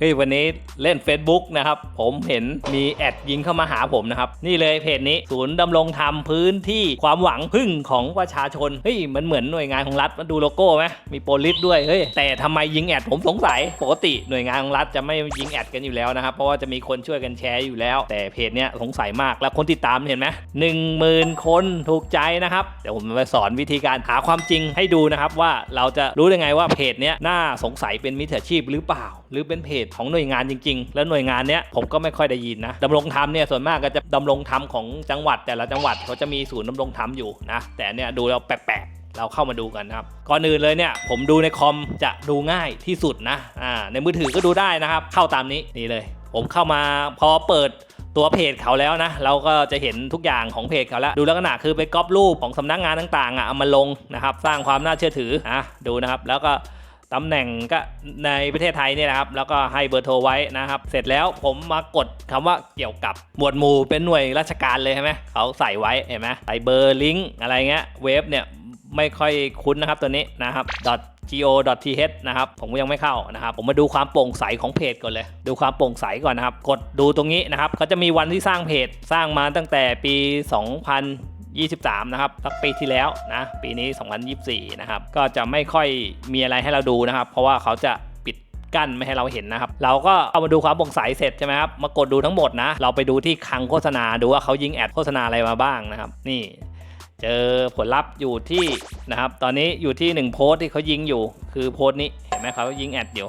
เฮ้ยวันนี้เล่น Facebook นะครับ ผมเห็นมีแอดยิงเข้ามาหาผมนะครับ นี่เลยเพจนี้ศูนย์ดำรงธรรมพื้นที่ความหวังพึ่งของประชาชนเฮ้ยมันเหมือนหน่วยงานของรัฐมาดูโลโก้ไหมมีโปลิสด้วยเฮ้ยแต่ทำไมยิงแอดผมสงสัยปกติหน่วยงานของรัฐจะไม่ยิงแอดกันอยู่แล้วนะครับเพราะว่าจะมีคนช่วยกันแชร์อยู่แล้ว แต่เพจเนี้ยสงสัยมากแล้วคนติดตามเห็นไหมหนึ่งหมื่นคนถูกใจนะครับเดี๋ยวผมจะไปสอนวิธีการหาความจริงให้ดูนะครับว่าเราจะรู้ได้ไงว่าเพจเนี้ยน่าสงสัยเป็นมิจฉาชีพหรือเปล่า หรือเป็นเพจของหน่วยงานจริง ๆ แล้วหน่วยงานเนี้ยผมก็ไม่ค่อยได้ยินนะดำรงธรรมเนี่ยส่วนมากก็จะดำรงธรรมของจังหวัด แต่ละจังหวัดเขาจะมีศูนย์ดำรงธรรมอยู่นะแต่เนี่ยดูแล้วแปลกๆเราเข้ามาดูกันนะครับ ก่อนอื่นเลยเนี่ย ผมดูในคอมจะดูง่ายที่สุดนะ อ่า ในมือถือก็ดูได้นะครับ เข้าตามนี้นี่เลย ผมเข้ามาพอเปิดตัวเพจเขาแล้วนะ เราก็จะเห็นทุกอย่างของเพจเขาแล้ว ดูลักษณะคือไปก๊อปรูปของสำนักงานต่างๆอะเอามาลงนะครับ สร้างความน่าเชื่อถือนะดูนะครับ แล้วก็ ตำแหน่งก็ในประเทศไทยเนี่ยนะครับ แล้วก็ให้เบอร์โทรไว้นะครับ เสร็จแล้วผมมากดคำว่าเกี่ยวกับหมวดหมู่เป็นหน่วยราชการเลยใช่ไหมเขาใส่ไว้เห็นไหมใส่เบอร์ลิงก์อะไรเงี้ยเว็บเนี่ยไม่ค่อยคุ้นนะครับตัวนี้นะครับ .go.th นะครับ ผมก็ยังไม่เข้านะครับ ผมมาดูความโปร่งใสของเพจก่อนเลย ดูความโปร่งใสก่อนนะครับ กดดูตรงนี้นะครับเขาจะมีวันที่สร้างเพจสร้างมาตั้งแต่ปี 2023 นะครับสักปีที่แล้วนะ ปีนี้ 2024 นะครับ ก็จะไม่ค่อยมีอะไรให้เราดูนะครับ เพราะว่าเขาจะปิดกั้นไม่ให้เราเห็นนะครับ เราก็เอามาดูความโปร่งใสเสร็จใช่ไหมครับ มากดดูทั้งหมดนะ เราไปดูที่คังโฆษณา ดูว่าเขายิงแอดโฆษณาอะไรมาบ้างนะครับ นี่เจอผลลัพธ์อยู่ที่นะครับ ตอนนี้อยู่ที่ 1 โพสต์ที่เขายิงอยู่ คือโพสต์นี้ เห็นไหมเขายิงแอดอยู่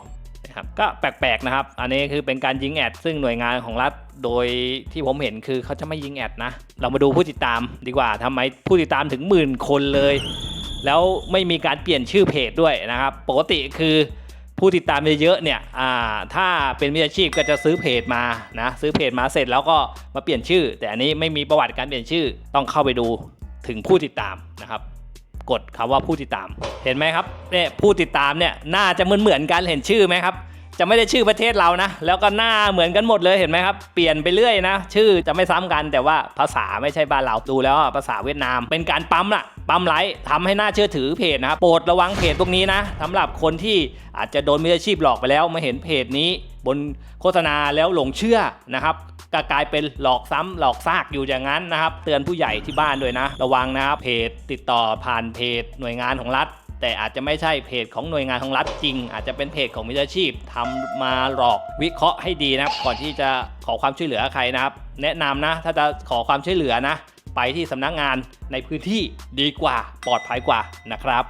ครับก็แปลกๆนะครับ อันนี้คือเป็นการยิงแอด ซึ่งหน่วยงานของรัฐโดยที่ผมเห็นคือเขาจะไม่ยิงแอดนะ เรามาดูผู้ติดตามดีกว่าทำไมผู้ติดตามถึงหมื่นคนเลย แล้วไม่มีการเปลี่ยนชื่อเพจด้วยนะครับ ปกติคือผู้ติดตามเยอะๆเนี่ยถ้าเป็นมิจฉาชีพก็จะซื้อเพจมานะซื้อเพจมาเสร็จแล้วก็มาเปลี่ยนชื่อ แต่อันนี้ไม่มีประวัติการเปลี่ยนชื่อต้องเข้าไปดูถึงผู้ติดตามนะครับ กดคำว่าผู้ติดตาม เห็นไหมครับเนี่ยผู้ติดตามเนี่ยน่าจะเหมือนเหมือนกันเห็นชื่อไหมครับ จะไม่ได้ชื่อประเทศเรานะ แล้วก็หน้าเหมือนกันหมดเลยเห็นไหมครับ เปลี่ยนไปเรื่อยนะ ชื่อจะไม่ซ้ำกันแต่ว่าภาษาไม่ใช่บ้านเราดูแล้วภาษาเวียดนาม เป็นการปั๊มล่ะ ปั๊มไลค์ทำให้น่าเชื่อถือเพจนะครับโปรดระวังเพจพวกนี้นะสำหรับคนที่อาจจะโดนมิจฉาชีพหลอกไปแล้วมาเห็นเพจนี้ บนโฆษณาแล้วหลงเชื่อนะครับก็กลายเป็นหลอกซ้ำหลอกซากอยู่อย่างนั้นนะครับ เตือนผู้ใหญ่ที่บ้านด้วยนะ ระวังนะครับเพจติดต่อผ่านเพจหน่วยงานของรัฐแต่อาจจะไม่ใช่เพจของหน่วยงานของรัฐจริง อาจจะเป็นเพจของมิจฉาชีพทำมาหลอกวิเคราะห์ให้ดีนะครับ ก่อนที่จะขอความช่วยเหลือใครนะครับ แนะนำนะ ถ้าจะขอความช่วยเหลือนะ ไปที่สำนักงานในพื้นที่ดีกว่าปลอดภัยกว่านะครับ